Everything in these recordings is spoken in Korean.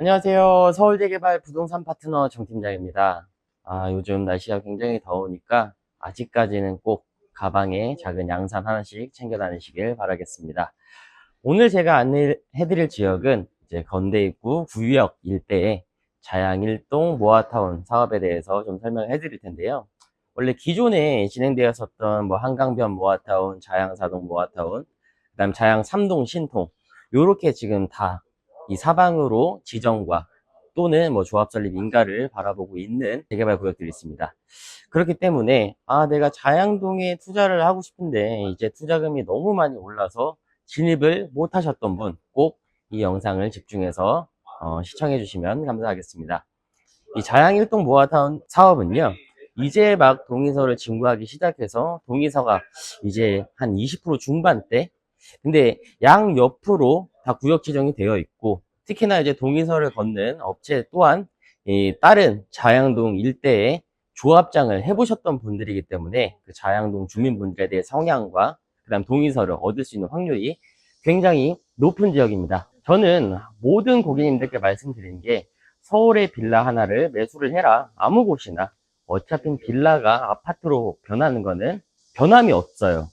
안녕하세요. 서울대개발 부동산 파트너 정팀장입니다. 아, 요즘 날씨가 굉장히 더우니까 아직까지는 꼭 가방에 작은 양산 하나씩 챙겨 다니시길 바라겠습니다. 오늘 제가 안내해드릴 지역은 이제 건대 입구 구역 일대의 자양 일동 모아타운 사업에 대해서 좀 설명을 해드릴 텐데요. 원래 기존에 진행되었었던 뭐 한강변 모아타운, 자양사동 모아타운, 그 다음 자양 삼동 신통, 요렇게 지금 다 이 사방으로 지정과 또는 뭐 조합 설립 인가를 바라보고 있는 재개발 구역들이 있습니다. 그렇기 때문에 아 내가 자양동에 투자를 하고 싶은데 이제 투자금이 너무 많이 올라서 진입을 못 하셨던 분 꼭 이 영상을 집중해서 어, 시청해 주시면 감사하겠습니다. 이 자양 일동 모아타운 사업은요. 이제 막 동의서를 진구하기 시작해서 동의서가 이제 한 20% 중반대 근데 양 옆으로 다 구역 지정이 되어 있고 특히나 이제 동의서를 건는 업체 또한 이 다른 자양동 일대에 조합장을 해보셨던 분들이기 때문에 그 자양동 주민분들에 대해 성향과 그다음 동의서를 얻을 수 있는 확률이 굉장히 높은 지역입니다. 저는 모든 고객님들께 말씀드린 게 서울의 빌라 하나를 매수를 해라 아무 곳이나 어차피 빌라가 아파트로 변하는 거는 변함이 없어요.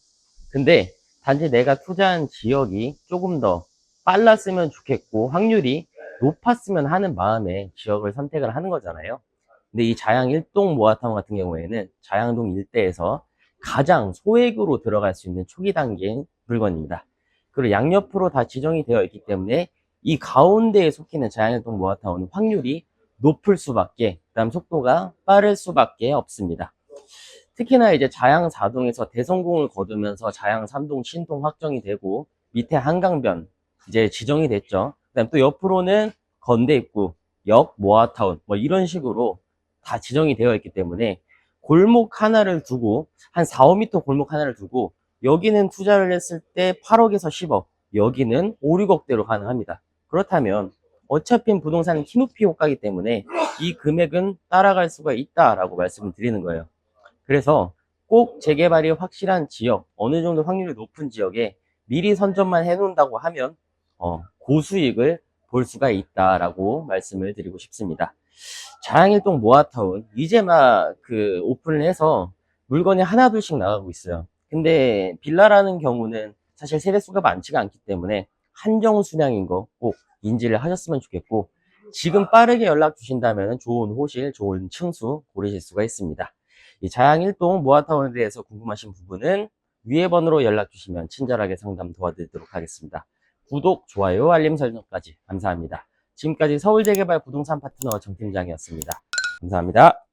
근데 단지 내가 투자한 지역이 조금 더 빨랐으면 좋겠고 확률이 높았으면 하는 마음에 지역을 선택을 하는 거잖아요. 근데 이 자양 일동 모아타운 같은 경우에는 자양동 일대에서 가장 소액으로 들어갈 수 있는 초기 단계인 물건입니다. 그리고 양옆으로 다 지정이 되어 있기 때문에 이 가운데에 속히는 자양일동 모아타운은 확률이 높을 수밖에, 그 다음 속도가 빠를 수밖에 없습니다. 특히나 이제 자양 4동에서 대성공을 거두면서 자양 3동 신동 확정이 되고 밑에 한강변 이제 지정이 됐죠. 그다음 또 옆으로는 건대 입구, 역, 모아타운 뭐 이런 식으로 다 지정이 되어 있기 때문에 골목 하나를 두고 한 4, 5m 골목 하나를 두고 여기는 투자를 했을 때 8억에서 10억, 여기는 5, 6억대로 가능합니다. 그렇다면 어차피 부동산은 키높이 효과이기 때문에 이 금액은 따라갈 수가 있다라고 말씀을 드리는 거예요. 그래서 꼭 재개발이 확실한 지역, 어느 정도 확률이 높은 지역에 미리 선점만 해놓는다고 하면 어, 고수익을 볼 수가 있다라고 말씀을 드리고 싶습니다. 자양일동 모아타운 이제 막 그 오픈을 해서 물건이 하나 둘씩 나가고 있어요. 근데 빌라라는 경우는 사실 세대수가 많지가 않기 때문에 한정 수량인 거 꼭 인지를 하셨으면 좋겠고 지금 빠르게 연락 주신다면 좋은 호실, 좋은 층수 고르실 수가 있습니다. 이 자양일동 모아타운에 대해서 궁금하신 부분은 위에 번호로 연락 주시면 친절하게 상담 도와드리도록 하겠습니다. 구독, 좋아요, 알림 설정까지 감사합니다. 지금까지 서울재개발 부동산 파트너 정팀장이었습니다. 감사합니다.